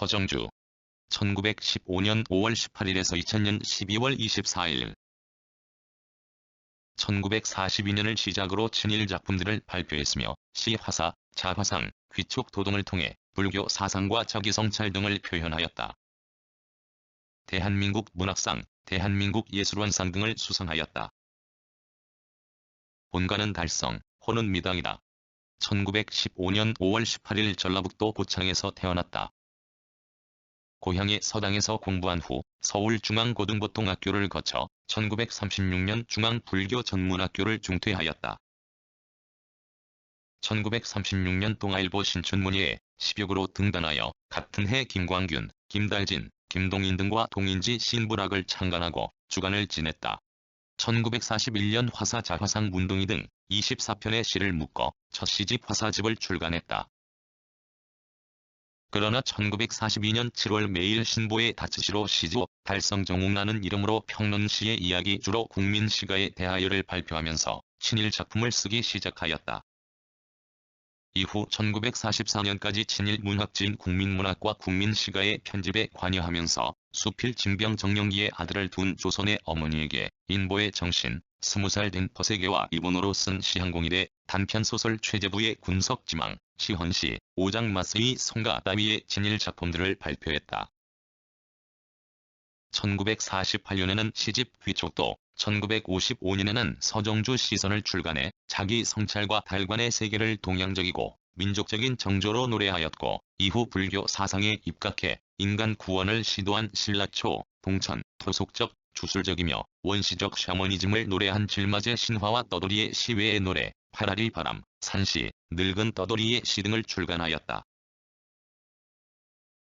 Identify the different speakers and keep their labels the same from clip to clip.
Speaker 1: 서정주 1915년 5월 18일에서 2000년 12월 24일 1942년을 시작으로 친일 작품들을 발표했으며 시화사, 자화상, 귀촉 도동을 통해 불교 사상과 자기성찰 등을 표현하였다. 대한민국 문학상, 대한민국 예술원상 등을 수상하였다. 본가는 달성, 호는 미당이다. 1915년 5월 18일 전라북도 고창에서 태어났다. 고향의 서당에서 공부한 후 서울중앙고등보통학교를 거쳐 1936년 중앙불교전문학교를 중퇴하였다. 1936년 동아일보 신춘문예에 십육으로 등단하여 같은 해 김광균, 김달진, 김동인 등과 동인지 신부락을 창간하고 주간을 지냈다. 1941년 화사 자화상 문둥이 등 24편의 시를 묶어 첫 시집 화사집을 출간했다. 그러나 1942년 7월 매일 신보의 다츠시로 시조 달성정웅라는 이름으로 평론시의 이야기 주로 국민시가에 대하여를 발표하면서 친일 작품을 쓰기 시작하였다. 이후 1944년까지 친일 문학지인 국민문학과 국민시가의 편집에 관여하면서 수필 징병 정령기의 아들을 둔 조선의 어머니에게 인보의 정신, 스무 살된 퍼세계와 일본어로 쓴 시한공일의 단편소설 최재부의 군석지망, 시헌시, 오장마스의 성가 따위의 진일 작품들을 발표했다. 1948년에는 시집 귀촉도, 1955년에는 서정주 시선을 출간해 자기 성찰과 달관의 세계를 동양적이고 민족적인 정조로 노래하였고 이후 불교 사상에 입각해 인간 구원을 시도한 신라초, 동천, 토속적, 주술적이며 원시적 샤머니즘을 노래한 질맞의 신화와 떠돌이의 시외의 노래, 파라리 바람, 산시, 늙은 떠돌이의 시 등을 출간하였다.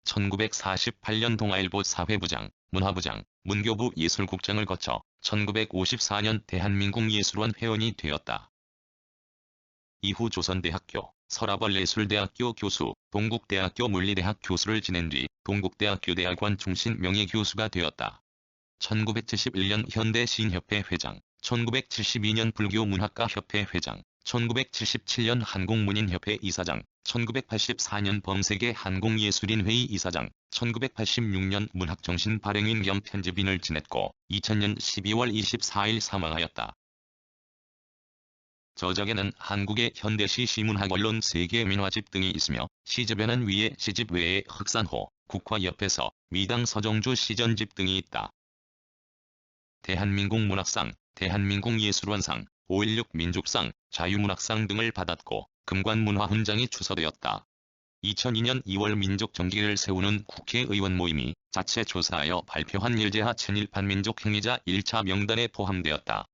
Speaker 1: 1948년 동아일보 사회부장, 문화부장, 문교부 예술국장을 거쳐 1954년 대한민국 예술원 회원이 되었다. 이후 조선대학교, 서라벌예술대학교 교수, 동국대학교 물리대학 교수를 지낸 뒤 동국대학교 대학원 중심 명예교수가 되었다. 1971년 현대시인협회 회장, 1972년 불교문학가 협회 회장, 1977년 한국문인협회 이사장, 1984년 범세계 한국예술인회의 이사장, 1986년 문학정신 발행인 겸 편집인을 지냈고 2000년 12월 24일 사망하였다. 저작에는 한국의 현대시 시문학 언론 세계 민화집 등이 있으며 시집에는 위에 시집 외에 흑산호, 국화 옆에서 미당 서정주 시전집 등이 있다. 대한민국 문학상, 대한민국 예술원상, 5.16 민족상, 자유문학상 등을 받았고 금관문화훈장이 추서되었다. 2002년 2월 민족 정기를 세우는 국회의원 모임이 자체 조사하여 발표한 일제하 친일판 민족 행위자 1차 명단에 포함되었다.